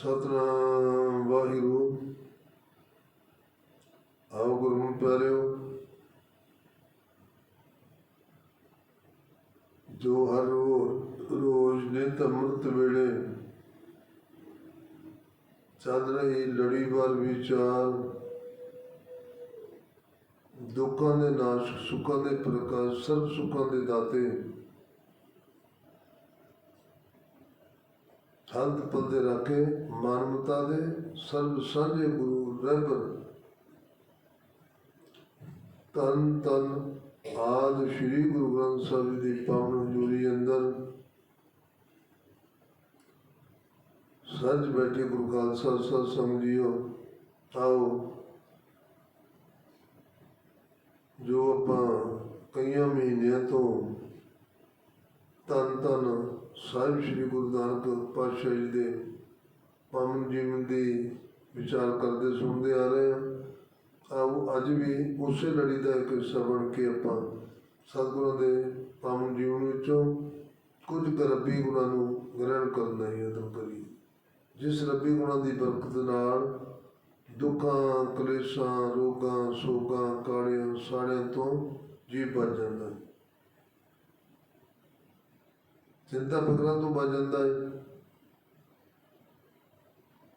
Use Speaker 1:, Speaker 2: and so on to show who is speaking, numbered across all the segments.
Speaker 1: ਸਤਨਾਮ ਵਾਹਿਗੁਰੂ। ਆਓ ਗੁਰੂ ਪਿਆਰਿਓ। ਜੋ ਹਰ ਰੋ- ਰੋਜ਼ ਨਿਤ ਅੰਮ੍ਰਿਤ ਵੇਲੇ ਚੱਲ ਰਹੀ ਲੜੀਵਾਰ ਵਿਚਾਰ, ਦੁੱਖਾਂ ਦੇ ਨਾਸ਼, ਸੁੱਖਾਂ ਦੇ ਪ੍ਰਕਾਸ਼ ਸਰਬ ਸੁੱਖਾਂ ਦੇ ਦਾਤੇ ਸੰਤ ਪੱਦੇ ਰੱਖੇ ਮਾਨਵਤਾ ਦੇ ਸਰਬ ਸਾਂਝੇ ਗੁਰੂ ਰਹਿਬਰ। ਤਨ ਤਨ ਆਦ ਸ੍ਰੀ ਗੁਰੂ ਗ੍ਰੰਥ ਸਾਹਿਬ ਦੀ ਪਾਵਨ ਹਜ਼ੂਰੀ ਅੰਦਰ ਸੱਜ ਬੈਠੇ ਗੁਰੂ ਖਾਲਸਾ ਸਤ ਸੰਗ ਜੀਓ ਆਓ। ਜੋ ਆਪਾਂ ਕਈਆਂ ਮਹੀਨਿਆਂ ਤੋਂ ਤਨ ਤਨ ਸਾਹਿਬ ਸ੍ਰੀ ਗੁਰੂ ਨਾਨਕ ਪਾਤਸ਼ਾਹ ਜੀ ਦੇ ਪਾਵਨ ਜੀਵਨ ਦੀ ਵਿਚਾਰ ਕਰਦੇ, ਸੁਣਦੇ ਆ ਰਹੇ ਹਾਂ। ਅੱਜ ਵੀ ਉਸੇ ਲੜੀ ਦਾ ਇੱਕ ਹਿੱਸਾ ਬਣ ਕੇ ਆਪਾਂ ਸਤਿਗੁਰਾਂ ਦੇ ਪਾਵਨ ਜੀਵਨ ਵਿੱਚੋਂ ਕੁਝ ਰੱਬੀ ਗੁਣਾਂ ਨੂੰ ਗ੍ਰਹਿਣ ਕਰਨਾ ਦਾ ਯਤਨ ਕਰੀਏ। ਜਿਸ ਰੱਬੀ ਗੁਣਾਂ ਦੀ ਬਰਕਤ ਨਾਲ ਦੁੱਖਾਂ, ਕਲੇਸ਼ਾਂ, ਰੋਗਾਂ, ਸੋਗਾਂ ਕਾੜਿਆਂ ਸਾਰਿਆਂ ਤੋਂ ਜੀਵ ਬਚ ਜਾਂਦਾ ਹੈ। ਚਿੰਤਾ ਫਿਕਰਾਂ ਤੋਂ ਬਚ ਜਾਂਦਾ ਹੈ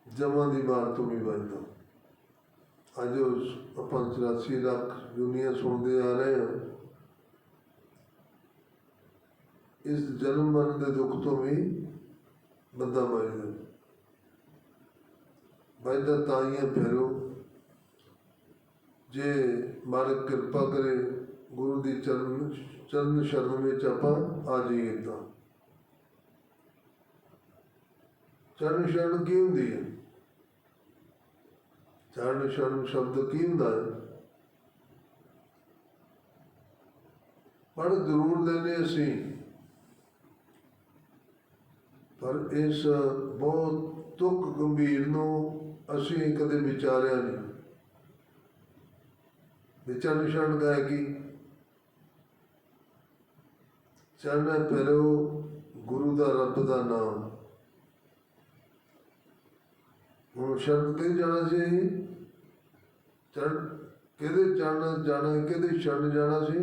Speaker 1: ਜਮਾਂ ਦੀ ਮਾਰ ਤੋਂ ਵੀ ਬਚਦਾ। ਅੱਜ ਆਪਾਂ 84 ਲੱਖ ਦੁਨੀਆ ਸੁਣਦੇ ਆ ਰਹੇ ਹਾਂ। ਇਸ ਜਨਮ ਮਰਨ ਦੇ ਦੁੱਖ ਤੋਂ ਵੀ ਬੰਦਾ ਬਚਦਾ ਬਚਦਾ ਤਾਂ ਹੀ ਹੈ ਫਿਰੋ। ਜੇ ਮਾਲਕ ਕਿਰਪਾ ਕਰੇ, ਗੁਰੂ ਦੀ ਚਰਨ ਚਰਨ ਸ਼ਰਨ ਵਿੱਚ ਆਪਾਂ ਆ ਜਾਈਏ ਤਾਂ। ਚਰਨ ਸ਼ਰਨ ਕੀ ਹੁੰਦੀ ਹੈ? ਚਰਨ ਸ਼ਰਨ ਸ਼ਬਦ ਕੀ ਹੁੰਦਾ ਹੈ? ਪੜ ਜ਼ਰੂਰ ਲੈਨੇ ਅਸੀਂ। ਪਰ ਇਸ ਬਹੁਤ ਦੁੱਖ ਗੰਭੀਰ ਨੂੰ ਅਸੀਂ ਕਦੇ ਵਿਚਾਰਿਆ ਨਹੀਂ। ਵਿਚਾਰਨ ਸ਼ਰਨ ਦਾ ਹੈ ਕਿ? ਚਰਨ ਪਹਿਲੋ ਗੁਰੂ ਦਾ ਰੱਬ ਦਾ ਨਾਮ। ਹੁਣ ਸ਼ਰਨ ਤੇ ਜਾਣਾ ਸੀ ਚਰਨ ਕਿਹਦੇ ਚਰਨ ਜਾਣਾ, ਕਿਹਦੇ ਸ਼ਰਨ ਜਾਣਾ ਸੀ?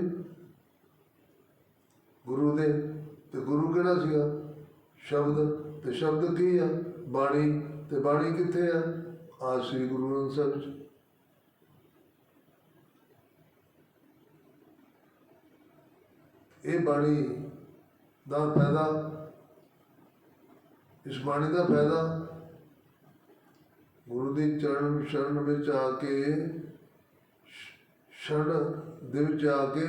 Speaker 1: ਗੁਰੂ ਦੇ ਤੇ ਗੁਰੂ ਕਿਹੜਾ ਸੀਗਾ? ਸ਼ਬਦ ਤੇ ਸ਼ਬਦ ਕੀ ਆ? ਬਾਣੀ ਤੇ ਬਾਣੀ ਕਿੱਥੇ ਆ? ਆ ਸ੍ਰੀ ਗੁਰੂ ਗ੍ਰੰਥ ਸਾਹਿਬ ਚ ਇਹ ਬਾਣੀ ਦਾ ਫਾਇਦਾ, ਇਸ ਬਾਣੀ ਦਾ ਫਾਇਦਾ ਗੁਰੂ ਦੀ ਚਰਨ ਸ਼ਰਨ ਵਿੱਚ ਆ ਕੇ, ਸ਼- ਸ਼ਰਨ ਦੇ ਵਿੱਚ ਆ ਕੇ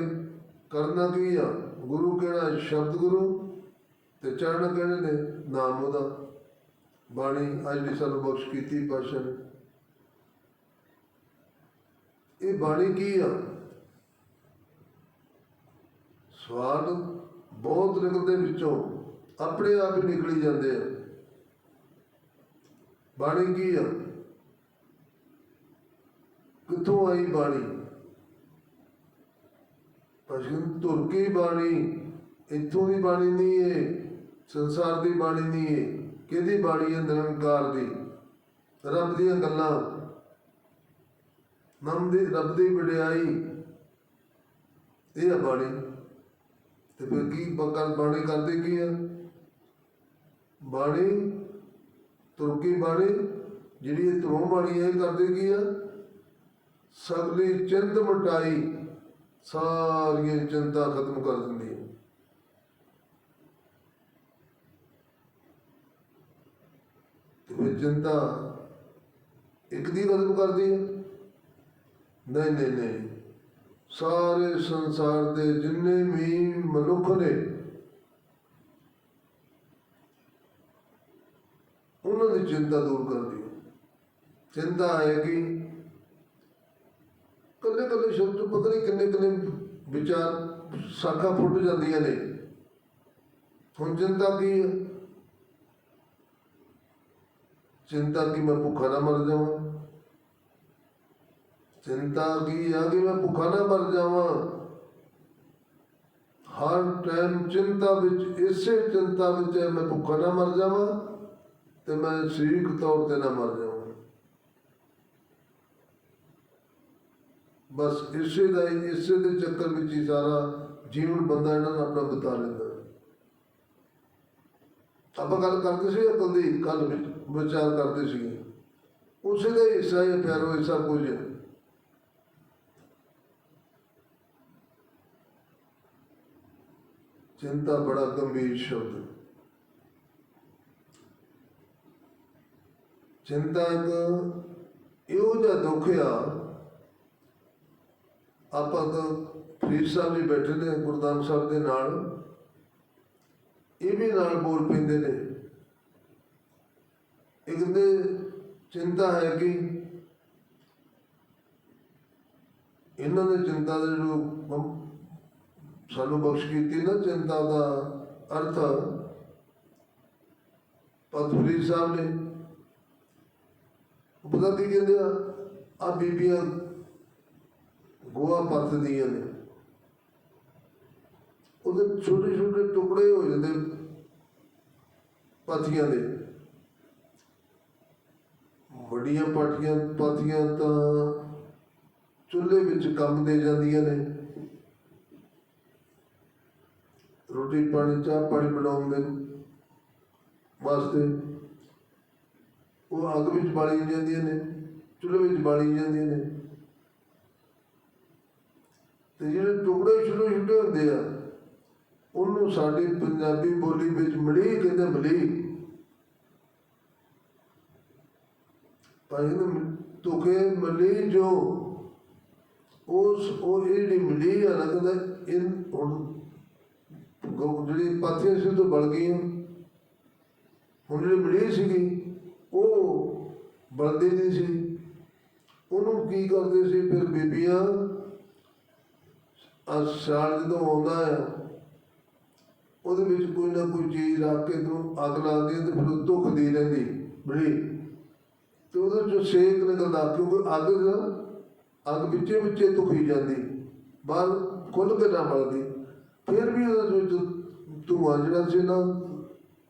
Speaker 1: ਕਰਨਾ ਕੀ ਆ? ਗੁਰੂ ਕਿਹੜਾ ਸ਼ਬਦ ਗੁਰੂ ਤੇ ਚਰਨ ਕਿਹੜੇ ਨੇ? ਨਾਮ ਉਹਦਾ। ਬਾਣੀ ਅੱਜ ਦੀ ਸਾਨੂੰ ਬਖਸ਼ ਕੀਤੀ ਪਾਸ਼ਾ ਇਹ ਬਾਣੀ ਕੀ ਆ? ਸਵਾਦ ਬਹੁਤ ਨਿਕਲਦੇ ਵਿੱਚੋਂ, ਆਪਣੇ ਆਪ ਹੀ ਨਿਕਲੀ ਜਾਂਦੇ ਆ। ਬਾਣੀ ਕੀ ਆ? ਕਿੱਥੋਂ ਆਈ ਬਾਣੀ? ਪਸ਼ੂ ਤੁਰ ਕੇ ਬਾਣੀ। ਇੱਥੋਂ ਦੀ ਬਾਣੀ ਨਹੀਂ ਹੈ ਸੰਸਾਰ ਦੀ ਬਾਣੀ ਨਹੀਂ ਹੈ ਕਿਹਦੀ ਬਾਣੀ ਹੈ ਨਿਰੰਕਾਰ ਦੀ? ਰੱਬ ਦੀਆਂ ਗੱਲਾਂ। ਨਾਮ ਦੀ, ਰੱਬ ਦੀ ਵਡਿਆਈ। ਇਹ ਆ ਬਾਣੀ। ਤੇ ਫਿਰ ਕੀ ਬਕਲ ਬਾਣੀ ਕਰਦੇ ਕੀ ਆ? ਬਾਣੀ ਤੁਰਕੀ ਬਾਣੀ। ਜਿਹੜੀ ਇਹ ਤੁਰੋਂ ਬਾਣੀ ਹੈ, ਇਹ ਕਰਦੇ ਕੀ ਆ? ਸਗਲੀ ਚਿੰਤ ਮਟਾਈ, ਸਾਰੀਆਂ ਚਿੰਤਾ ਖਤਮ ਕਰ ਦਿੰਦੀ ਹੈ। ਤੇ ਚਿੰਤਾ ਇੱਕ ਦੀ ਖਤਮ ਕਰਦੀ ਹੈ। ਨਹੀਂ ਨਹੀਂ ਨਹੀਂ। ਸਾਰੇ ਸੰਸਾਰ ਦੇ ਜਿੰਨੇ ਵੀ ਮਨੁੱਖ ਨੇ, ਉਹਨਾਂ ਦੀ ਚਿੰਤਾ ਦੂਰ ਕਰਦੀ ਹੈ। ਚਿੰਤਾ ਹੈ ਕਿ ਕੱਲੇ ਕੱਲੇ ਸ਼ਬਦ ਤੋਂ ਪਤਾ ਨਹੀਂ ਕਿੰਨੇ ਕਿੰਨੇ ਵਿਚਾਰ ਸਾਖਾ ਫੁੱਟ ਜਾਂਦੀਆਂ ਨੇ। ਹੁਣ ਚਿੰਤਾ ਕੀ ਹੈ? ਚਿੰਤਾ ਕਿ ਮੈਂ ਭੁੱਖਾ ਨਾ ਮਰ ਜਾਵਾਂ? ਚਿੰਤਾ ਕੀ ਆ ਕਿ ਮੈਂ ਭੁੱਖਾ ਨਾ ਮਰ ਜਾਵਾਂ? ਹਰ ਟਾਈਮ ਚਿੰਤਾ ਵਿੱਚ, ਇਸੇ ਚਿੰਤਾ ਵਿੱਚ ਮੈਂ ਭੁੱਖਾ ਨਾ ਮਰ ਜਾਵਾਂ ਤੇ ਮੈਂ ਸਰੀਰਕ ਤੌਰ ਤੇ ਨਾ ਮਰ ਜਾਵਾਂ। ਬਸ ਇਸੇ ਦਾ ਹੀ ਇਸੇ ਦੇ ਚੱਕਰ ਵਿੱਚ ਹੀ ਸਾਰਾ ਜੀਵਨ ਬੰਦਾ ਇਹਨਾਂ ਨਾਲ ਆਪਣਾ ਬਿਤਾ ਲੈਂਦਾ। ਆਪਾਂ ਗੱਲ ਕਰਦੇ ਸੀ ਅਕਲ ਦੀ ਕੱਲ ਵਿੱਚ, ਵਿਚਾਰ ਕਰਦੇ ਸੀ। ਉਸੇ ਦਾ ਹੀ ਹਿੱਸਾ ਹੈ, ਪਿਆਰੋ, ਇਹ ਸਭ ਕੁਝ ਹੈ। ਚਿੰਤਾ ਬੜਾ ਗੰਭੀਰ ਸ਼ਬਦ। ਚਿੰਤਾ ਇੱਕ ਇਹੋ ਜਿਹਾ ਦੁੱਖ ਆ ਆਪਾਂ ਤਾਂ ਫਰੀਦ ਸਾਹਿਬ ਜੀ ਬੈਠੇ ਨੇ ਗੁਰਦਾਮ ਸਾਹਿਬ ਦੇ ਨਾਲ। ਇਹ ਵੀ ਨਾਲ ਬੋਲ ਪੈਂਦੇ ਨੇ। ਇੱਕ ਕਹਿੰਦੇ ਚਿੰਤਾ ਹੈ ਕਿ ਇਹਨਾਂ ਨੇ ਚਿੰਤਾ ਦੇ ਜੋ ਸਾਨੂੰ ਬਖਸ਼ ਕੀਤੀ ਨਾ, ਚਿੰਤਾ ਦਾ ਅਰਥ। ਪਤਫਰੀ ਸਾਹਿਬ ਨੇ ਪਤਾ ਕੀ ਕਹਿੰਦੇ ਆ? ਆ ਬੀਬੀਆਂ ਗੋਆ ਪਰਤਦੀਆਂ ਨੇ ਉਹਦੇ ਛੋਟੇ ਛੋਟੇ ਟੁਕੜੇ ਹੋ ਜਾਂਦੇ ਪਾਥੀਆਂ ਦੇ। ਵੱਡੀਆਂ ਪਾਠੀਆਂ ਪਾਥੀਆਂ ਤਾਂ ਚੁੱਲ੍ਹੇ ਵਿੱਚ ਕੰਮ ਦੇ ਜਾਂਦੀਆਂ ਨੇ। ਰੋਟੀ ਪਾਣੀ, ਚਾਹ ਪਾਣੀ ਬਣਾਉਣ ਦੇ ਵਾਸਤੇ ਉਹ ਅੱਗ ਵਿੱਚ ਬਾਲੀ ਜਾਂਦੀਆਂ ਨੇ, ਚੁੱਲ੍ਹੇ ਵਿੱਚ ਬਾਲੀ ਜਾਂਦੀਆਂ ਨੇ। ਤੇ ਜਿਹੜੇ ਟੁਕੜੇ ਛੋਟੇ ਛੋਟੇ ਹੁੰਦੇ ਆ, ਉਹਨੂੰ ਸਾਡੀ ਪੰਜਾਬੀ ਬੋਲੀ ਵਿੱਚ ਮਲੀ ਕਹਿੰਦੇ ਮਲੀ ਭਾਈ ਨੇ ਤੁਕੇ ਮਲੀ ਜੋ, ਉਸ, ਉਹ ਇਹ ਜਿਹੜੀ ਮਲੀ ਆ ਲੱਗਦਾ ਇਹ ਹੁਣ ਗੋ- ਜਿਹੜੀ ਪਾਥੀਆਂ ਸੀ ਉਹ ਤੋਂ ਬਲ ਗਈ ਹੁਣ ਜਿਹੜੀ ਮਲੀ ਸੀਗੀ, ਉਹ ਬਲਦੀ ਨਹੀਂ ਸੀ। ਉਹਨੂੰ ਕੀ ਕਰਦੇ ਸੀ ਫਿਰ ਬੀਬੀਆਂ ਆ ਸਾਲ ਜਦੋਂ ਆਉਂਦਾ ਆ, ਉਹਦੇ ਵਿੱਚ ਕੋਈ ਨਾ ਕੋਈ ਚੀਜ਼ ਰੱਖ ਕੇ ਤੂੰ ਅੱਗ ਲਾਉਂਦੀ ਹੈ ਤੇ ਫਿਰ ਉਹ ਧੁਖਦੀ ਰਹਿੰਦੀ ਬੜੀ। ਤੇ ਉਹਦੇ ਚੋਂ ਸੇਕ ਨਿਕਲਦਾ, ਕਿਉਂਕਿ ਅੱਗ ਅੱਗ ਵਿੱਚੇ ਵਿੱਚੇ ਧੁਖੀ ਜਾਂਦੀ, ਬਾਹਰ ਖੁੱਲ ਕੇ ਨਾ ਬਲਦੀ ਫਿਰ ਵੀ ਉਹਦੇ ਵਿੱਚ ਧੂਆਂ ਜਿਹੜਾ ਸੀ ਨਾ,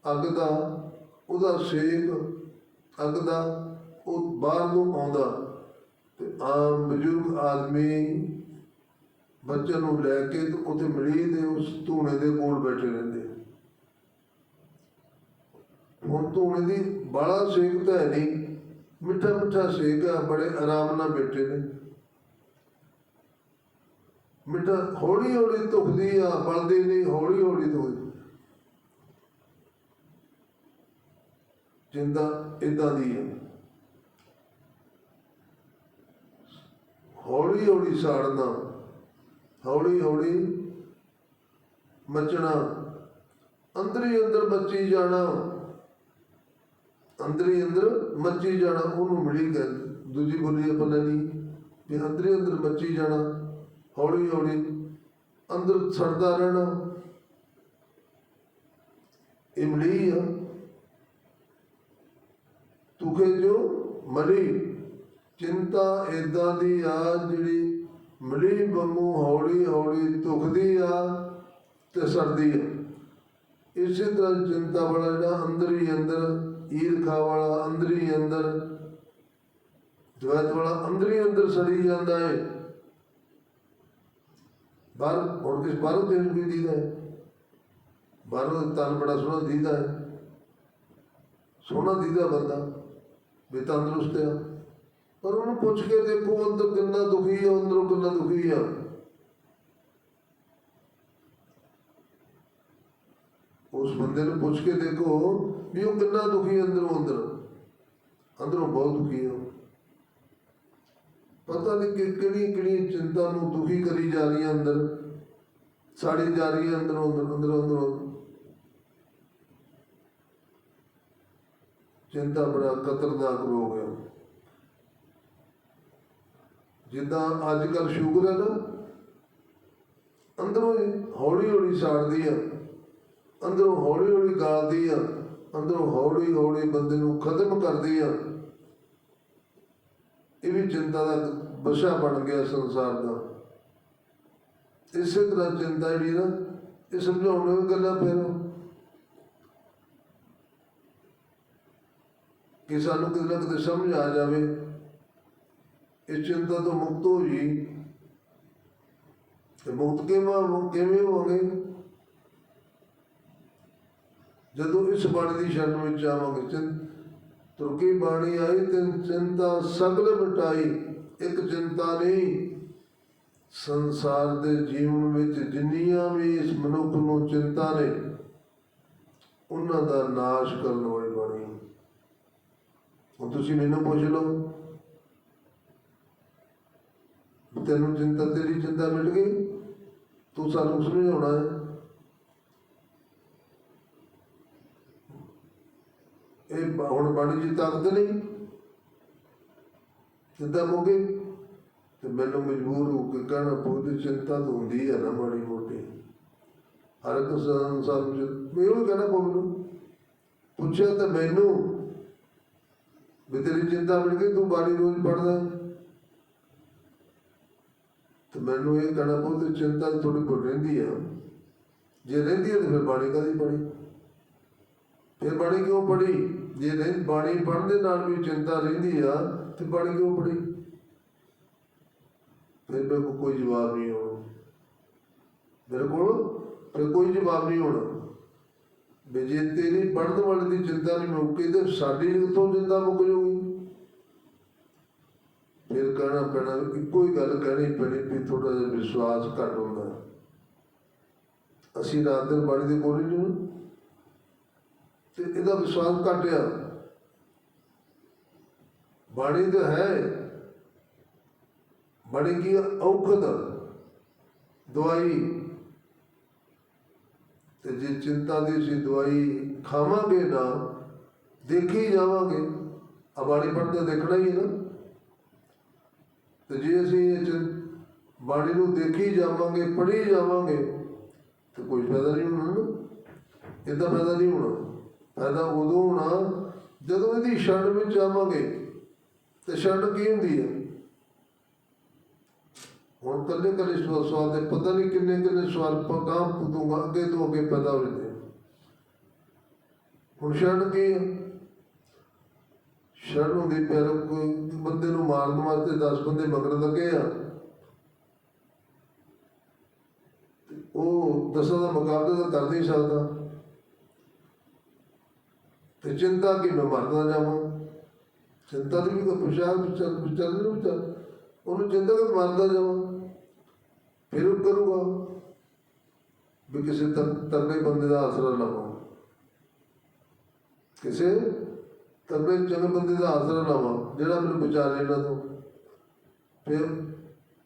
Speaker 1: ਅੱਗ ਦਾ, ਉਹਦਾ ਸੇਕ, ਅੱਗ ਦਾ, ਉਹ ਬਾਹਰ ਨੂੰ ਆਉਂਦਾ। ਤੇ ਆਮ ਬਜ਼ੁਰਗ ਆਦਮੀ ਬੱਚੇ ਨੂੰ ਲੈ ਕੇ ਤੇ ਉੱਥੇ ਮੜੀ ਦੇ ਉਸ ਧੂਣੇ ਦੇ ਕੋਲ ਬੈਠੇ ਰਹਿੰਦੇ। ਹੁਣ ਧੂਣੇ ਦੀ ਬੜਾ ਸੇਕ ਤਾਂ ਹੈ ਨਹੀਂ ਮਿੱਠਾ ਮਿੱਠਾ ਸੇਕ ਆ, ਬੜੇ ਆਰਾਮ ਨਾਲ ਬੈਠੇ ਨੇ। ਮਿੱਠਾ ਹੌਲੀ ਹੌਲੀ ਧੁਖਦੀ ਆ, ਬਲਦੀ ਨਹੀਂ ਹੌਲੀ ਹੌਲੀ ਧੁਖਦੀ ਜਿੰਦਾ ਇਦਾਂ ਦੀ ਹੈ ਹੌਲੀ ਹੌਲੀ ਸਾੜਨਾ। ਹੌਲੀ ਹੌਲੀ ਮਚਣਾ, ਅੰਦਰ ਹੀ ਅੰਦਰ ਮੱਚੀ ਜਾਣਾ, ਅੰਦਰ ਹੀ ਅੰਦਰ ਮੱਚੀ ਜਾਣਾ, ਉਹਨੂੰ ਮਿਲੀ ਗੱਲ। ਦੂਜੀ ਬੋਲੀ ਆਪਾਂ ਲੈ ਲਈ ਵੀ ਅੰਦਰ ਹੀ ਅੰਦਰ ਮੱਚੀ ਜਾਣਾ, ਹੌਲੀ ਹੌਲੀ ਅੰਦਰ ਸੜਦਾ ਰਹਿਣਾ। ਇਮਲੀ ਆ। ਤੁਖੇ ਜੋ ਮਲੀ। ਚਿੰਤਾ ਏਦਾਂ ਦੀ ਆ ਜਿਹੜੀ ਮਲੀ ਵਾਂਗੂ ਹੌਲੀ ਹੌਲੀ ਤੁਖਦੀ ਆ ਤੇ ਸਰਦੀ ਆ। ਇਸੇ ਤਰ੍ਹਾਂ ਚਿੰਤਾ ਵਾਲਾ ਜਿਹੜਾ ਅੰਦਰ ਹੀ ਅੰਦਰ, ਈਰਖਾ ਵਾਲਾ ਅੰਦਰ ਹੀ ਅੰਦਰ, ਦਵੈਤ ਵਾਲਾ ਅੰਦਰ ਹੀ ਅੰਦਰ ਸੜੀ ਜਾਂਦਾ ਹੈ ਬਾਹਰ ਹੁਣ ਕਿਸ ਬਾਹਰੋਂ ਦੇਸ਼ ਵੀ ਦੀਦਾ ਹੈ ਬਾਹਰੋਂ ਤਨ ਬੜਾ ਸੋਹਣਾ ਦੀਦਾ ਹੈ ਸੋਹਣਾ ਦੀਦਾ ਬੰਦਾ, ਵੀ ਤੰਦਰੁਸਤ ਆ। ਪਰ ਉਹਨੂੰ ਪੁੱਛ ਕੇ ਦੇਖੋ, ਅੰਦਰ ਕਿੰਨਾ ਦੁਖੀ ਆ, ਅੰਦਰੋਂ ਕਿੰਨਾ ਦੁਖੀ ਆ। ਉਸ ਬੰਦੇ ਨੂੰ ਪੁੱਛ ਕੇ ਦੇਖੋ ਵੀ ਉਹ ਕਿੰਨਾ ਦੁਖੀ ਅੰਦਰੋਂ, ਅੰਦਰ। ਅੰਦਰੋਂ ਬਹੁਤ ਦੁਖੀ ਹੈ ਪਤਾ ਨਹੀਂ ਕਿ ਕਿਹੜੀ ਕਿਹੜੀ ਚਿੰਤਾ ਨੂੰ ਦੁਖੀ ਕਰੀ ਜਾ ਰਹੀ ਹੈ ਅੰਦਰ। ਸਾੜੀ ਜਾ ਰਹੀ ਹੈ ਅੰਦਰੋਂ, ਅੰਦਰ, ਅੰਦਰੋਂ ਅੰਦਰੋਂ। ਚਿੰਤਾ ਬੜਾ ਖਤਰਨਾਕ ਰੋਗ ਹੈ ਜਿੱਦਾਂ ਅੱਜ ਕੱਲ ਸ਼ੂਗਰ ਹੈ ਨਾ, ਅੰਦਰੋਂ ਹੀ ਹੌਲੀ ਹੌਲੀ ਸਾੜਦੀ ਆ, ਅੰਦਰੋਂ ਹੌਲੀ ਹੌਲੀ ਗਾਲਦੀ ਆ, ਅੰਦਰੋਂ ਹੌਲੀ ਹੌਲੀ ਬੰਦੇ ਨੂੰ ਖਤਮ ਕਰਦੀ ਆ। ਇਹ ਵੀ ਚਿੰਤਾ ਦਾ ਬਸ਼ਾ ਬਣ ਗਿਆ ਸੰਸਾਰ ਦਾ। ਇਸੇ ਤਰ੍ਹਾਂ ਚਿੰਤਾ ਜਿਹੜੀ ਨਾ, ਇਹ ਸਮਝਾਉਣ ਨੂੰ ਗੱਲਾਂ ਫਿਰ। ਕਿ ਸਾਨੂੰ ਕਿਤੇ ਨਾ ਕਿਤੇ ਸਮਝ ਆ ਜਾਵੇ। ਇਹ ਚਿੰਤਾ ਤੋਂ ਮੁਕਤ ਹੋ ਜੀ। ਤੇ ਮੁਕਤ ਕਿਵੇਂ ਕਿਵੇਂ ਹੋਵਾਂਗੇ? ਜਦੋਂ ਇਸ ਬਾਣੀ ਦੀ ਸ਼ਰਨ ਵਿੱਚ ਆਵਾਂਗੇ, ਚਿੰ ਤੁਰਕੀ ਬਾਣੀ ਆਈ ਤੇ ਚਿੰਤਾ ਸਗਲ ਮਿਟਾਈ, ਇੱਕ ਚਿੰਤਾ ਨਹੀਂ। ਸੰਸਾਰ ਦੇ ਜੀਵਨ ਵਿੱਚ ਜਿੰਨੀਆਂ ਵੀ ਇਸ ਮਨੁੱਖ ਨੂੰ ਚਿੰਤਾ ਨੇ, ਉਹਨਾਂ ਦਾ ਨਾਸ਼ ਕਰਨ ਵਾਲੀ ਬਾਣੀ। ਹੁਣ ਤੁਸੀਂ ਮੈਨੂੰ ਪੁੱਛ ਲਓ ਵੀ ਤੈਨੂੰ ਚਿੰਤਾ ਤੇਰੀ ਚਿੰਤਾ ਮਿਟ ਗਈ, ਤੂੰ ਸਾਨੂੰ ਸਮਝਾਉਣਾ ਹੈ। ਇਹ ਹੁਣ ਬਾਣੀ ਦੀ ਤਾਕਤ ਨਹੀਂ ਚਿੰਤਾ ਮੁੱਕੇ ਤੇ ਮੈਨੂੰ ਮਜਬੂਰ ਹੋ ਕੇ ਕਹਿਣਾ ਪਊ ਚਿੰਤਾ ਤਾਂ ਹੁੰਦੀ ਹੈ ਨਾ ਬੜੀ ਮੋਟੀ। ਹਰ ਇੱਕ ਸੰਸਾਰ ਵਿੱਚ ਮੈਂ ਉਹ ਕਹਿਣਾ ਪਊ ਪੁੱਛਿਆ ਤਾਂ ਮੈਨੂੰ ਵੀ ਤੇਰੀ ਚਿੰਤਾ ਮਿਲ ਗਈ, ਤੂੰ ਬਾਣੀ ਰੋਜ਼ ਪੜਦਾ ਮੈਨੂੰ ਇਹ ਕਹਿਣਾ ਬਹੁਤ ਚਿੰਤਾ ਥੋੜੀ ਬਹੁਤ ਰਹਿੰਦੀ ਆ। ਜੇ ਰਹਿੰਦੀ ਹੈ ਤਾਂ ਫਿਰ ਬਾਣੀ ਕਾਦੀ ਪੜੀ ਫਿਰ ਬਾਣੀ ਕਿਉਂ ਪੜੀ ਜੇ ਨਹੀਂ ਬਾਣੀ ਪੜ੍ਹਨ ਦੇ ਨਾਲ ਵੀ ਚਿੰਤਾ ਰਹਿੰਦੀ ਆ, ਤੇ ਬਾਣੀ ਕਿਉਂ ਪੜੀ ਫਿਰ ਮੇਰੇ ਕੋਲ ਕੋਈ ਜਵਾਬ ਨਹੀਂ ਹੋਣਾ। ਮੇਰੇ ਕੋਲ ਫਿਰ ਕੋਈ ਜਵਾਬ ਨਹੀਂ ਹੋਣਾ। ਵੀ ਜੇ ਤੇਰੀ ਪੜ੍ਹਨ ਵਾਲੇ ਦੀ ਚਿੰਤਾ ਨਹੀਂ ਮੁੱਕੀ ਤੇ ਸਾਡੀ ਉਤੋਂ ਚਿੰਤਾ ਮੁੱਕ ਜਾਊਗੀ। ਕਹਿਣਾ ਪੈਣਾ, ਇੱਕੋ ਹੀ ਗੱਲ ਕਹਿਣੀ ਪੈਣੀ ਵੀ ਥੋੜਾ ਜਿਹਾ ਵਿਸ਼ਵਾਸ ਘੱਟ ਹੁੰਦਾ ਅਸੀਂ ਰਾਤ ਦਿਨ ਬਾਣੀ ਦੇ ਕੋਲ ਹੀ ਨਹੀਂ ਤੇ ਇਹਦਾ ਵਿਸ਼ਵਾਸ ਘਟਿਆ ਬਾਣੀ ਤਾਂ ਹੈ। ਬਾਣੀ ਕੀ ਆ? ਔਖਦ ਦਵਾਈ। ਤੇ ਜੇ ਚਿੰਤਾ ਦੀ ਸੀ ਦਵਾਈ ਖਾਵਾਂਗੇ ਨਾ, ਦੇਖੀ ਜਾਵਾਂਗੇ। ਆ ਬਾਣੀ ਪੜ੍ਹਦੇ ਦੇਖਣਾ ਹੀ ਹੈ ਨਾ। ਤੇ ਜੇ ਅਸੀਂ ਇਹ ਚਿੰ- ਬਾਣੀ ਨੂੰ ਦੇਖੀ ਜਾਵਾਂਗੇ, ਪੜ੍ਹੀ ਜਾਵਾਂਗੇ, ਤੇ ਕੋਈ ਫਾਇਦਾ ਨਹੀਂ ਹੋਣਾ ਇਹਦਾ ਫਾਇਦਾ ਨਹੀਂ ਹੋਣਾ। ਫਾਇਦਾ ਉਦੋਂ ਹੋਣਾ ਜਦੋਂ ਇਹਦੀ ਛੱਡ ਵਿੱਚ ਆਵਾਂਗੇ। ਤੇ ਛੱਡ ਕੀ ਹੁੰਦੀ ਹੈ ਹੁਣ ਕੱਲੇ ਕੱਲੇ ਸਵਾਲ ਸਵਾਲ ਦੇ ਪਤਾ ਨਹੀਂ ਕਿੰਨੇ ਕਿੰਨੇ ਸਵਾਲ ਪਕਾਂ ਪੁੱਤੂਗਾ ਅੱਗੇ ਤੋਂ ਅੱਗੇ ਪੈਦਾ ਹੋ ਜਾਂਦੇ ਹੁਣ ਛੱਡ ਕੀ ਹੈ ਛੱਡ ਗਈ ਪੈਰ ਕੋਈ ਬੰਦੇ ਨੂੰ ਮਾਰਨ ਵਾਸਤੇ 10 ਬੰਦੇ ਮਗਰ ਲੱਗੇ ਆ। ਉਹ ਦਸਾਂ ਦਾ ਮੁਕਾਬਲਾ ਤਾਂ ਕਰ ਨਹੀਂ ਸਕਦਾ। ਤੇ ਚਿੰਤਾ ਕਿ ਮੈਂ ਮਰਦਾ ਜਾਵਾਂ? ਚਿੰਤਾ ਦੀ ਵੀ ਕੋਈ ਪੁਸ਼ਾਕ ਵਿਚਾਰ ਵਿਚਾਰ ਨਹੀਂ ਵਿਚਾਰ ਉਹਨੂੰ ਚਿੰਤਾ ਕਿ ਮਰਦਾ ਜਾਵਾਂ? ਫਿਰ ਉਹ ਕਰੂਗਾ ਵੀ ਕਿਸੇ ਤਰ- ਤਰਲੇ ਬੰਦੇ ਦਾ ਆਸਰਾ ਲਵਾਂ। ਕਿਸੇ ਤਰਲੇ ਚੰਗੇ ਬੰਦੇ ਦਾ ਆਸਰਾ ਲਾਵਾਂ ਜਿਹੜਾ ਮੈਨੂੰ ਬਚਾ ਲੈ ਇਹਨਾਂ ਤੋਂ। ਫਿਰ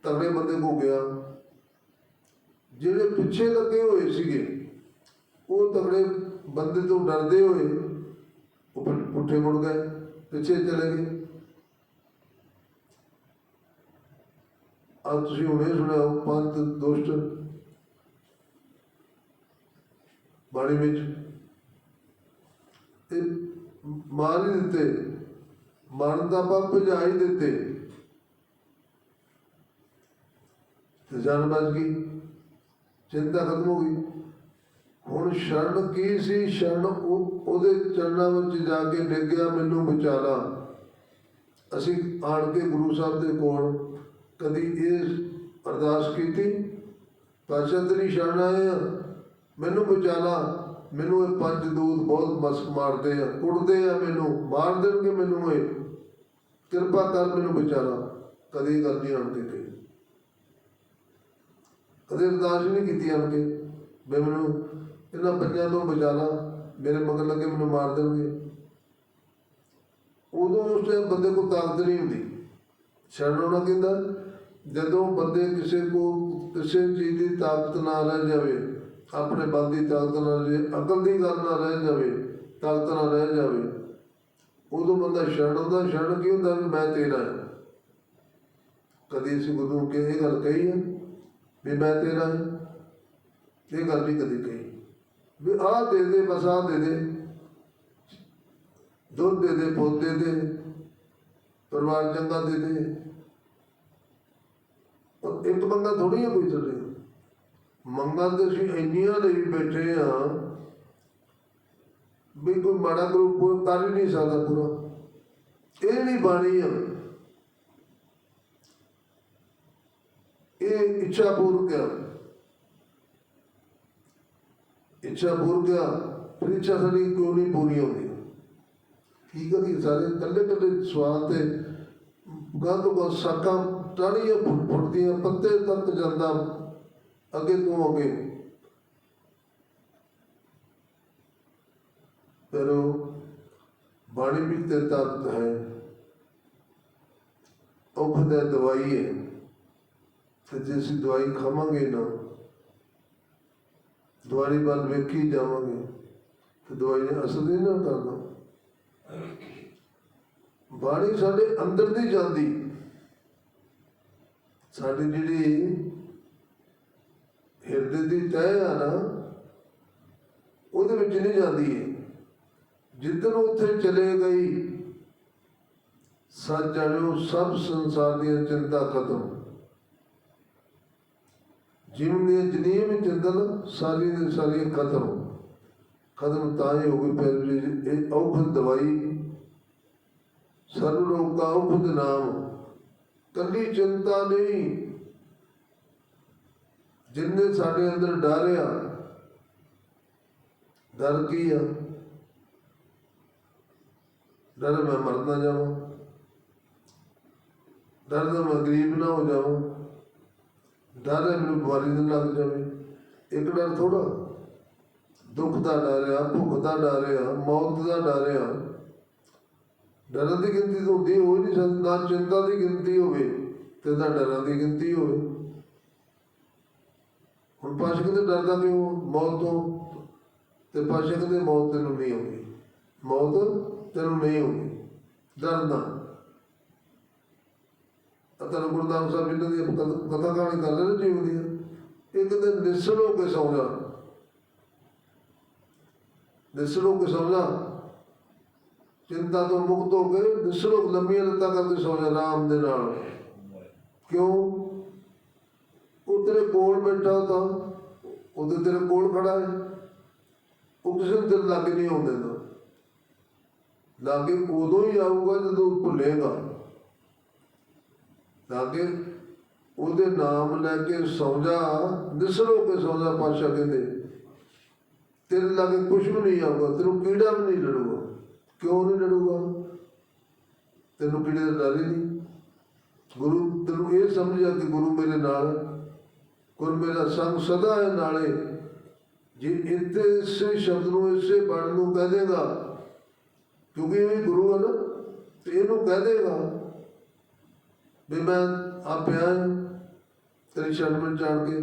Speaker 1: ਤਗੜੇ ਬੰਦੇ ਕੋ ਗਿਆ। ਜਿਹੜੇ ਪਿੱਛੇ ਲੱਗੇ ਹੋਏ ਸੀਗੇ, ਉਹ ਤਗੜੇ ਬੰਦੇ ਤੋਂ ਡਰਦੇ ਹੋਏ ਉਹ ਪੁੱਠੇ ਮੁੜ ਗਏ, ਪਿੱਛੇ ਚਲੇ ਗਏ। ਅੱਜ ਤੁਸੀਂ ਹੁਣੇ ਸੁਣਿਆ ਪੰਥ ਦੁਸ਼ਟ ਬਾਣੀ ਵਿੱਚ। ਇਹ ਮਾਰ ਹੀ ਦਿੱਤੇ। ਮਰਨ ਦਾ ਪਾਪ ਭਜਾਈ ਦਿੱਤੇ। ਤੇ ਜਾਨ ਬਚ ਗਈ। ਚਿੰਤਾ ਖਤਮ ਹੋ ਗਈ। ਹੁਣ ਸ਼ਰਨ ਕੀ ਸੀ? ਸ਼ਰਨ ਉਹਦੇ ਚਰਨਾਂ ਵਿੱਚ ਜਾ ਕੇ ਡਿੱਗਿਆ, ਮੈਨੂੰ ਬਚਾਲਾ। ਅਸੀਂ ਆਣ ਕੇ ਗੁਰੂ ਸਾਹਿਬ ਦੇ ਕੋਲ ਕਦੀ ਇਹ ਅਰਦਾਸ ਕੀਤੀ? ਪਾਸ਼ਾ ਤੇਰੀ ਸ਼ਰਨ ਆਇਆ ਮੈਨੂੰ ਬਚਾਲਾ। ਮੈਨੂੰ ਇਹ ਪੰਜ ਦੂਤ ਬਹੁਤ ਮਸਕ ਮਾਰਦੇ ਆ, ਕੁੱਟਦੇ ਆ ਮੈਨੂੰ, ਮਾਰ ਦੇਣਗੇ ਮੈਨੂੰ ਇਹ। ਕਿਰਪਾ ਕਰ ਮੈਨੂੰ ਬਚਾ ਲਾ ਕਦੀ ਗੱਲ ਨਹੀਂ ਆਣ ਕੇ ਕਹੀ ਕਦੇ ਅਰਦਾਸ ਨਹੀਂ ਕੀਤੀ ਆਣ ਕੇ, ਵੀ ਮੈਨੂੰ ਇਹਨਾਂ ਪੰਜਾਂ ਤੋਂ ਬਚਾ ਲਾ ਮੇਰੇ ਮਗਰ ਲੱਗੇ ਮੈਨੂੰ ਮਾਰ ਦੇਣਗੇ। ਉਦੋਂ ਉਸ ਟਾਈਮ ਬੰਦੇ ਕੋਲ ਤਾਕਤ ਨਹੀਂ ਹੁੰਦੀ। ਸ਼ਰਨ ਉਹਨਾਂ ਕਹਿੰਦਾ, ਜਦੋਂ ਬੰਦੇ ਕਿਸੇ ਕੋ ਕਿਸੇ ਚੀਜ਼ ਦੀ ਤਾਕਤ ਨਾ ਰਹਿ ਜਾਵੇ ਆਪਣੇ ਬਲ ਦੀ ਤਾਕਤ ਨਾਲ ਜੇ ਅਕਲ ਦੀ ਗੱਲ ਨਾ ਰਹਿ ਜਾਵੇ, ਤਾਕਤ ਨਾ ਰਹਿ ਜਾਵੇ, ਉਦੋਂ ਬੰਦਾ ਸ਼ਰਨ ਹੁੰਦਾ ਸ਼ਰਨ ਕੀ ਹੁੰਦਾ? ਵੀ ਮੈਂ ਤੇਰਾ ਹਾਂ। ਕਦੀ ਅਸੀਂ ਗੁਰੂ ਨੂੰ ਇਹ ਗੱਲ ਕਹੀ ਹੈ ਵੀ ਮੈਂ ਤੇਰਾ ਹਾਂ। ਇਹ ਗੱਲ ਨਹੀਂ ਕਦੀ ਕਹੀ। ਵੀ ਆਹ ਦੇ ਦੇ, ਬਸ ਆਹ ਦੇ ਦੇ। ਦੁੱਧ ਦੇ ਦੇ, ਪੁੱਤ ਦੇ ਦੇ। ਪਰਿਵਾਰ ਚੰਗਾ ਦੇ ਦੇ। ਇੱਕ ਬੰਦਾ ਥੋੜੀ ਹੈ ਕੋਈ ਚੱਲੇ ਮੰਗਾਂ ਤੇ ਅਸੀਂ ਇੰਨੀਆਂ ਲਈ ਬੈਠੇ ਆ ਵੀ ਕੋਈ ਮਾੜਾ ਗਰੁੱਪ ਕਰ ਹੀ ਨਹੀਂ ਸਕਦਾ ਪੂਰਾ। ਇਹ ਨਹੀਂ ਬਾਣੀ ਆ। ਇਹ ਇੱਛਾ ਪੂਰਕ ਆ ਇੱਛਾ ਪੂਰਕ ਆ ਫਿਰ ਇੱਛਾ ਸਾਡੀ ਕਿਉਂ ਨਹੀਂ ਪੂਰੀ ਹੁੰਦੀ? ਕੀ ਕਰੀ ਸਾਰੇ ਕੱਲੇ ਕੱਲੇ ਸਵਾਲ ਤੇ ਗਾਂ ਤੋਂ ਗਾਂ ਸਾਕਾਂ ਟਾਣੀਆਂ ਫੁੱਟ ਫੁੱਟਦੀਆਂ ਪੱਤੇ ਤੱਕ ਜਾਂਦਾ। ਅੱਗੇ ਤੋਂ ਅੱਗੇ ਪਰ ਬਾਣੀ ਵੀ ਤੇ ਤਾਕਤ ਹੈ। ਉਹ ਖੁਦਾ ਦਵਾਈ ਹੈ। ਤੇ ਜੇ ਅਸੀਂ ਦਵਾਈ ਖਾਵਾਂਗੇ ਨਾ, ਦਵਾਈ ਵੱਲ ਵੇਖੀ ਜਾਵਾਂਗੇ, ਤੇ ਦਵਾਈ ਨੇ ਅਸਰ ਨਹੀਂ ਨਾ ਕਰਨਾ। ਬਾਣੀ ਸਾਡੇ ਅੰਦਰ ਦੀ ਜਾਂਦੀ। ਸਾਡੀ ਜਿਹੜੀ ਹਿਰਦੇ ਦੀ ਤਹਿ ਆ ਨਾ, ਉਹਦੇ ਵਿੱਚ ਨਹੀਂ ਜਾਂਦੀ ਹੈ ਜਿੱਦਨ ਉੱਥੇ ਚਲੇ ਗਈ, ਸੱਚ ਜਾਣਿਓ, ਸਭ ਸੰਸਾਰ ਦੀਆਂ ਚਿੰਤਾ ਖਤਮ। ਜੀਵਨ ਦੀਆਂ ਜਿੰਨੀਆਂ ਵੀ ਚਿੰਤਾ ਸਾਰੀਆਂ ਦੀਆਂ ਸਾਰੀਆਂ ਖਤਮ। ਖਤਮ ਤਾਂ ਹੀ ਹੋ ਗਈ, ਫਿਰ ਵੀ ਇਹ ਔਖਦ ਦਵਾਈ। ਸਰਵ ਰੋਗ ਕਾ ਔਖਦ ਨਾਮ। ਕੱਲੀ ਚਿੰਤਾ ਨਹੀਂ। ਜਿੰਨੇ ਸਾਡੇ ਅੰਦਰ ਡਰ ਆ, ਡਰ ਕੀ ਆ? ਡਰ ਮੈਂ ਮਰ ਨਾ ਜਾਵਾਂ। ਡਰ ਦਾ ਮੈਂ ਗਰੀਬ ਨਾ ਹੋ ਜਾਵਾਂ। ਡਰ ਹੈ ਮੈਨੂੰ ਬਿਮਾਰੀ ਨਾ ਲੱਗ ਜਾਵੇ। ਇੱਕ ਡਰ ਥੋੜਾ ਦੁੱਖ ਦਾ ਡਰ ਆ, ਭੁੱਖ ਦਾ ਡਰ ਆ, ਮੌਤ ਦਾ ਡਰ ਆ। ਡਰਾਂ ਦੀ ਗਿਣਤੀ ਤਾਂ ਹੁੰਦੀ ਹੋ ਹੀ ਨਹੀਂ ਸਕਦੀ ਨਾ ਚਿੰਤਾ ਦੀ ਗਿਣਤੀ ਹੋਵੇ ਤੇ ਨਾ ਡਰਾਂ ਦੀ ਗਿਣਤੀ ਹੋਵੇ। ਪਾਸ਼ਾ ਕਹਿੰਦੇ ਡਰਦਾ ਕਿਉਂ ਮੌਤ ਤੋਂ ਤੇ ਪਾਸ਼ਾ ਕਹਿੰਦੇ ਮੌਤ ਤੈਨੂੰ ਨਹੀਂ ਆਉਂਦੀ। ਮੌਤ ਤੈਨੂੰ ਨਹੀਂ ਆਉਂਦੀ। ਡਰਨਾ ਅਤਨ ਗੁਰਦਾਸ ਸਾਹਿਬ ਜਿਨ੍ਹਾਂ ਦੀ ਕਥਾ ਕਹਾਣੀ ਕਰ ਰਹੇ ਨੇ ਜੀਵ ਦੀ ਇਹ ਕਹਿੰਦੇ ਨਿਸਲ ਹੋ ਕੇ ਸੌਂ ਜਾ। ਨਿਸਲ ਹੋ ਕੇ ਸੌਂ ਜਾ। ਚਿੰਤਾ ਤੋਂ ਮੁਕਤ ਹੋ ਕੇ ਨਿਸਲ ਹੋ ਕੇ ਲੰਮੀਆਂ ਲੱਤਾਂ ਕਰਦੇ ਸੌਂ ਜਾ ਆਰਾਮ ਦੇ ਨਾਲ। ਕਿਉਂ? ਉਹ ਤੇਰੇ ਕੋਲ ਬੈਠਾ ਤਾਂ ਉਹਦੇ ਤੇਰੇ ਕੋਲ ਖੜਾ ਹੈ। ਉਹ ਕਿਸੇ ਨੂੰ ਤੇਰੇ ਲਾਗੇ ਨਹੀਂ ਆਉਣ ਦਿੰਦਾ। ਲਾਗੇ ਉਦੋਂ ਹੀ ਆਊਗਾ ਜਦੋਂ ਭੁੱਲੇਗਾ। ਲਾਗੇ ਉਹਦੇ ਨਾਮ ਲੈ ਕੇ ਸੌਂਜਾ, ਨਿਸਰੋ ਕੇ ਸੌਂਜਾ ਪਾਸ਼ਾ ਕਹਿੰਦੇ, ਤੇਰੇ ਲਾਗੇ ਕੁਝ ਵੀ ਨਹੀਂ ਆਊਗਾ, ਤੈਨੂੰ ਕੀੜਾ ਵੀ ਨਹੀਂ ਲੜੂਗਾ। ਕਿਉਂ ਨਹੀਂ ਲੜੂਗਾ? ਤੈਨੂੰ ਕੀੜੇ ਦਾ ਡਰ ਨਹੀਂ। ਗੁਰੂ, ਤੈਨੂੰ ਇਹ ਸਮਝਿਆ ਕਿ ਗੁਰੂ ਮੇਰੇ ਨਾਲ ਹੈ ਗੁਰੂ ਮੇਰਾ ਸੰਗ ਸਦਾ ਹੈ ਨਾਲੇ। ਜੇ ਇੱਥੇ ਇਸੇ ਸ਼ਬਦ ਨੂੰ ਇਸੇ ਬਣ ਨੂੰ ਕਹਿ ਦੇਗਾ, ਕਿਉਂਕਿ ਇਹ ਵੀ ਗੁਰੂ ਹੈ ਨਾ, ਤੇ ਇਹਨੂੰ ਕਹਿ ਦੇਗਾ ਵੀ ਮੈਂ ਆਪਿਆ ਤੇਰੀ ਸ਼ਰਨ ਵਿੱਚ ਜਾਣ ਕੇ।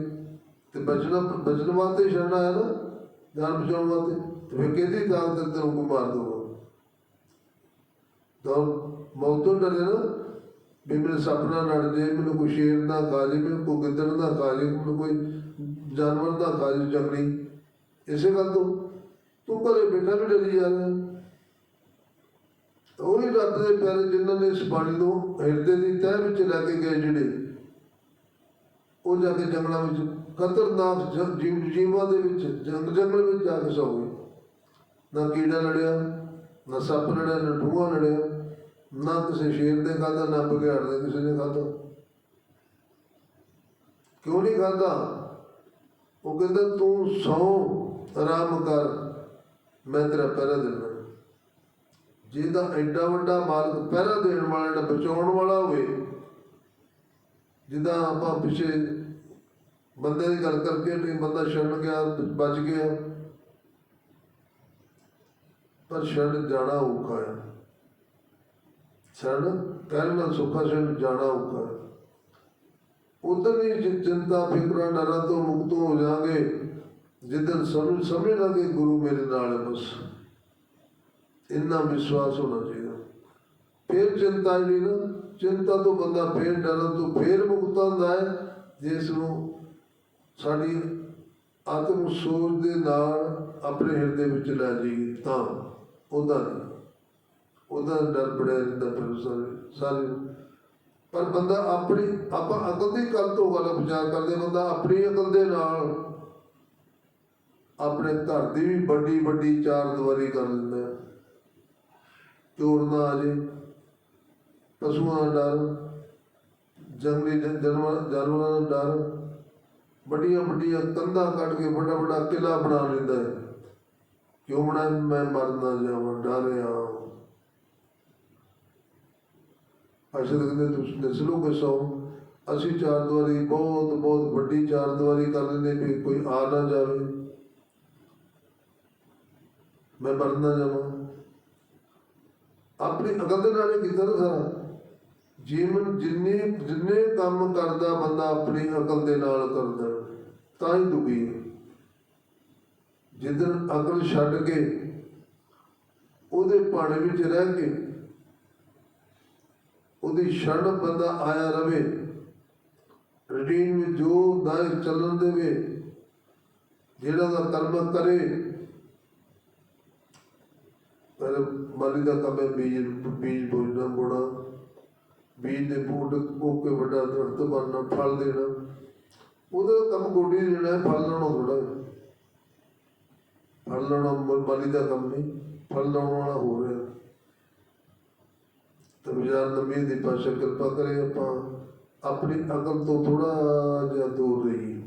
Speaker 1: ਤੇ ਬਚਣਾ ਬਚਣ ਵਾਸਤੇ ਸ਼ਰਨ ਆਇਆ ਨਾ ਜਾਨ ਬਚਾਉਣ ਵਾਸਤੇ। ਤੇ ਫਿਰ ਕਿਹਦੀ ਤਾਕਤ ਤੇ ਤੈਨੂੰ ਮਾਰ ਦੂਗਾ ਤਾਂ ਮੌਤ ਡਰੇ ਨਾ। ਵੀ ਮੇਰੇ ਸੁਪਨਾ ਲੜ ਜੇ ਮੈਨੂੰ ਕੋਈ ਸ਼ੇਰ ਦਾ ਖਾ ਜੇ ਮੈਨੂੰ ਕੋਈ ਗਿੱਦੜ ਦਾ ਖਾ ਜੇ ਮੈਨੂੰ ਕੋਈ ਜਾਨਵਰ ਦਾ ਖਾ ਜੇ ਜੰਗਲੀ। ਇਸੇ ਗੱਲ ਤੋਂ ਤੂੰ ਘਰੇ ਬੈਠਾ ਵੀ ਡਰੀ ਜਾ ਰਿਹਾ। ਉਹੀ ਰੱਬ ਦੇ ਪਿਆਰੇ ਜਿਨ੍ਹਾਂ ਨੇ ਇਸ ਬਾਣੀ ਨੂੰ ਹਿਰਦੇ ਦੀ ਤਹਿ ਵਿੱਚ ਲੈ ਕੇ ਗਏ ਜਿਹੜੇ, ਉਹ ਜਾ ਕੇ ਜੰਗਲਾਂ ਵਿੱਚ, ਖਤਰਨਾਕ ਜ- ਜੀਵ, ਜੀਵਾਂ ਦੇ ਵਿੱਚ, ਜੰਗ, ਜੰਗਲ ਵਿੱਚ ਜਾ ਕੇ ਸੌ ਗਏ। ਨਾ ਕੀੜਾ ਲੜਿਆ, ਨਾ ਸੱਪ ਲੜਿਆ, ਨਾ ਠੂਆ ਲੜਿਆ। ਨਾ ਕਿਸੇ ਸ਼ੇਰ ਦੇ ਖਾਧਾ, ਨਾ ਬਘਿਆੜ ਦੇ ਕਿਸੇ ਨੇ ਖਾਧਾ। ਕਿਉਂ ਨਹੀਂ ਖਾਧਾ? ਉਹ ਕਹਿੰਦਾ, ਤੂੰ ਸੌ, ਆਰਾਮ ਕਰ, ਮੈਂ ਤੇਰਾ ਪਹਿਰਾ ਦੇਣਾ ਜਿਹਦਾ ਐਡਾ ਵੱਡਾ ਮਾਲਕ ਪਹਿਰਾ ਦੇਣ ਵਾਲਾ ਜਿਹੜਾ ਬਚਾਉਣ ਵਾਲਾ ਹੋਵੇ, ਜਿੱਦਾਂ ਆਪਾਂ ਪਿੱਛੇ ਬੰਦੇ ਦੀ ਗੱਲ ਕਰਕੇ ਨਹੀਂ ਬੰਦਾ ਛੱਡ ਗਿਆ, ਬਚ ਗਿਆ, ਪਰ ਛੱਡ ਜਾਣਾ ਔਖਾ ਹੈ। ਛੱਡ, ਕਹਿਣਾ ਸੁੱਖਾ ਛੱਡ, ਜਾਣਾ ਔਖਾ ਹੈ। ਉਦੋਂ ਹੀ ਚਿੰਤਾ, ਫਿਕਰਾਂ, ਡਰਾਂ ਤੋਂ ਮੁਕਤ ਹੋ ਜਾਗੇ ਜਿੱਦਨ ਸਮਝ ਸਮਝ ਲਾਂਗੇ ਗੁਰੂ ਮੇਰੇ ਨਾਲ ਹੈ ਬਸ। ਇੰਨਾ ਵਿਸ਼ਵਾਸ ਹੋਣਾ ਚਾਹੀਦਾ। ਫਿਰ ਚਿੰਤਾ ਜਿਹੜੀ ਨਾ, ਚਿੰਤਾ ਤੋਂ ਬੰਦਾ ਫਿਰ ਡਰਨ ਤੋਂ ਫਿਰ ਮੁਕਤ ਹੁੰਦਾ ਹੈ, ਜਿਸ ਨੂੰ ਸਾਡੀ ਆਤਮ ਸੋਚ ਦੇ ਨਾਲ ਆਪਣੇ ਹਿਰਦੇ ਵਿੱਚ ਲੈ ਜਾਈਏ ਤਾਂ ਉਹਦਾ ਨਹੀਂ। ਉਹਦਾ ਡਰ ਬੜਿਆ ਰਹਿੰਦਾ ਫਿਰ ਸਾਰੇ ਸਾਰੇ। ਪਰ ਬੰਦਾ ਆਪਣੀ, ਆਪਾਂ ਅਕਲ ਦੀ ਗੱਲ ਤੋਂ ਗੱਲ ਵਿਚਾਰ ਕਰਦੇ, ਬੰਦਾ ਆਪਣੀ ਅਕਲ ਦੇ ਨਾਲ ਆਪਣੇ ਘਰ ਦੀ ਵੀ ਵੱਡੀ ਵੱਡੀ ਚਾਰ ਦੀਵਾਰੀ ਕਰ ਲੈਂਦਾ ਹੈ। ਚੋਰ ਨਾ ਆ ਜੇ, ਪਸ਼ੂਆਂ ਦਾ ਡਰ, ਜੰਗਲੀ ਜਾਨਵਰ ਜਾਨਵਰਾਂ ਦਾ ਡਰ, ਵੱਡੀਆਂ ਵੱਡੀਆਂ ਕੰਧਾਂ ਕੱਢ ਕੇ ਵੱਡਾ ਵੱਡਾ ਕਿਲਾ ਬਣਾ ਲੈਂਦਾ ਹੈ। ਕਿਉਂ ਬਣਾ ਮੈਂ ਮਰ ਨਾ ਜਾਵਾਂ ਡਰਿਆ ਅਸ਼ਦ ਕਹਿੰਦੇ ਤੁਸੀਂ ਨਸਲੋ ਕੇ ਸੌ। ਅਸੀਂ ਚਾਰ ਦੁਆਰੀ ਬਹੁਤ ਬਹੁਤ ਵੱਡੀ ਚਾਰ ਦੁਆਰੀ ਕਰ ਲੈਂਦੇ ਵੀ ਕੋਈ ਆ ਨਾ ਜਾਵੇ। ਮੈਂ ਮਰ ਨਾ ਜਾਵਾਂ। ਆਪਣੀ ਅਕਲ ਦੇ ਨਾਲ ਕੀਤਾ ਨਾ ਸਾਰਾ। ਜੀਵਨ ਜਿੰਨੇ ਜਿੰਨੇ ਕੰਮ ਕਰਦਾ ਬੰਦਾ ਆਪਣੀ ਅਕਲ ਦੇ ਨਾਲ ਕਰਦਾ, ਤਾਂ ਹੀ ਦੁਖੀ ਹੈ। ਜਿੱਦਨ ਅਕਲ ਛੱਡ ਕੇ ਉਹਦੇ ਪਾਣੇ ਵਿੱਚ ਰਹਿ ਕੇ ਉਹਦੀ ਛੜ ਬੰਦਾ ਆਇਆ ਰਵੇ। ਰੂਟੀਨ ਵਿੱਚ ਜੋ ਦਾਇਰ ਚੱਲਣ ਦੇਵੇ, ਜਿਹੜਾ ਦਾ ਕਰਮ ਕਰੇ ਪਰ ਮਾਲੀ ਦਾ ਕੰਮ ਹੈ ਬੀਜ ਬੀਜ ਬੋਲਣਾ ਬੋੜਾ ਬੀਜ ਦੇ ਬੂਟ ਹੋ ਕੇ ਵੱਡਾ ਦਰਖਤ ਬਣਨਾ, ਫਲ ਦੇਣਾ। ਉਹਦਾ ਕੰਮ ਗੋਡੀ ਲੈਣਾ ਫਲ ਲੈਣਾ ਥੋੜਾ ਫਲ ਲੈਣਾ ਮਾਲੀ ਦਾ ਕੰਮ ਨਹੀਂ, ਫਲ ਲਾਉਣ ਵਾਲਾ ਹੋ। ਰਿਹਾ ਤੇ ਵਿਚਾਰ ਨਵੀਂ ਦੀ ਪਾਸ਼ਾ ਕਿਰਪਾ ਕਰੇ ਆਪਾਂ ਆਪਣੀ ਅਕਲ ਤੋਂ ਥੋੜਾ ਜਿਹਾ ਦੂਰ ਰਹੀਏ।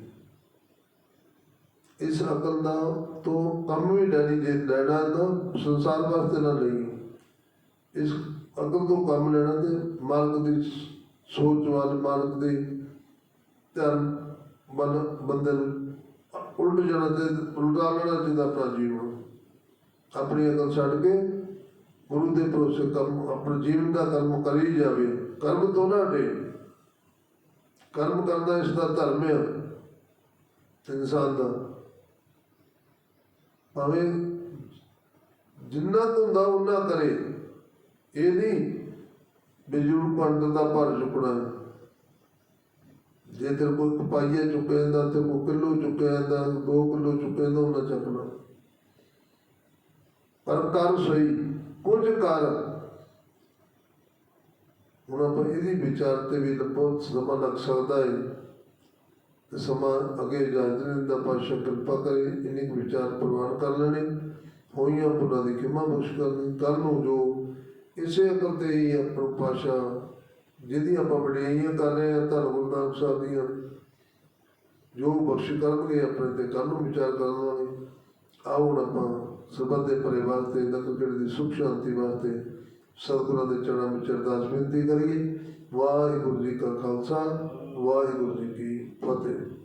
Speaker 1: ਇਸ ਅਕਲ ਦਾ ਤੋਂ ਕੰਮ ਵੀ ਲੈਣੀ ਜੇ ਲੈਣਾ ਤਾਂ ਸੰਸਾਰ ਵਾਸਤੇ ਨਾ ਲਈ। ਇਸ ਅਕਲ ਤੋਂ ਕੰਮ ਲੈਣਾ ਤੇ ਮਾਲਕ ਦੀ ਸੋਚ ਵੱਲ, ਮਾਲਕ ਦੀ ਧਿਆਨ ਵੱਲ ਬੰਦੇ ਉਲਟ ਜਾਣਾ ਤੇ ਉਲਟਾ ਲੈਣਾ ਚਾਹੀਦਾ ਆਪਣਾ ਜੀਵਨ। ਆਪਣੀ ਅਕਲ ਛੱਡ ਕੇ ਗੁਰੂ ਦੇ ਭਰੋਸੇ ਕਰਮ, ਆਪਣੇ ਜੀਵਨ ਦਾ ਕਰਮ ਕਰੀ ਜਾਵੇ। ਕਰਮ ਤੋਂ ਨਾ ਡੇ ਕਰਮ ਕਰਨਾ ਇਸ ਦਾ ਧਰਮ ਹੈ ਇਨਸਾਨ ਦਾ। ਭਾਵੇਂ ਜਿੰਨਾ ਕੁ ਹੁੰਦਾ ਉਹਨਾਂ ਕਰੇ। ਇਹ ਨਹੀਂ ਬਿਜੂ ਪੰਡ ਦਾ ਭਰ ਚੁੱਕਣਾ। ਜੇ ਤੇਰੇ ਕੋਈ ਇੱਕ ਪਾਈਆ ਚੁੱਕਿਆ ਜਾਂਦਾ, ਤੇ ਕੋ ਕਿਲੋ ਚੁੱਕਿਆ ਜਾਂਦਾ, ਦੋ ਕਿਲੋ ਚੁੱਕਿਆ ਜਾਂਦਾ, ਉਹਨਾਂ ਚੱਕਣਾ। ਪਰ ਕਰ ਸਹੀ। ਕੁਝ ਕਾਰਨ ਹੁਣ ਆਪਾਂ ਇਹਦੀ ਵਿਚਾਰ ਤੇ ਵੀ ਬਹੁਤ ਸਮਾਂ ਲੱਗ ਸਕਦਾ ਹੈ। ਤੇ ਸਮਾਂ ਅੱਗੇ ਜਾਜਨ ਦਾ ਪਾਸ਼ਾ ਕਿਰਪਾ ਕਰੇ ਇੰਨੇ ਕੁ ਵਿਚਾਰ ਪ੍ਰਵਾਨ ਕਰ ਲੈਣੇ, ਹੋਈਆਂ ਪੁੱਲਾਂ ਦੀ ਖਿਮਾ ਬਖਸ਼ ਕਰਨੀ ਕੱਲ ਨੂੰ ਜੋ ਇਸੇ ਅਕਲ ਤੇ ਹੀ ਆਪਣਾ ਪਾਸ਼ਾ ਜਿਹਦੀ ਆਪਾਂ ਵਡਿਆਈਆਂ ਕਰ ਰਹੇ ਹਾਂ, ਧੰਨ ਗੁਰੂ ਨਾਨਕ ਸਾਹਿਬ ਦੀਆਂ, ਜੋ ਬਖਸ਼ ਕਰਨਗੇ ਆਪਣੇ ਤੇ ਕੱਲ ਨੂੰ ਵਿਚਾਰ ਕਰਨ ਵਾਲੇ ਆਓ ਹੁਣ ਆਪਾਂ ਸਬਦ ਦੇ ਪਰਿਵਾਰ ਤੇ ਨਕਲ ਦੀ ਸੁਖ ਸ਼ਾਂਤੀ ਵਾਸਤੇ ਸਤਿਗੁਰਾਂ ਦੇ ਚਰਨਾਂ ਵਿੱਚ ਅਰਦਾਸ ਬੇਨਤੀ ਕਰੀਏ। ਵਾਹਿਗੁਰੂ ਜੀ ਕਾ ਖਾਲਸਾ, ਵਾਹਿਗੁਰੂ ਜੀ ਕੀ ਫਤਿਹ।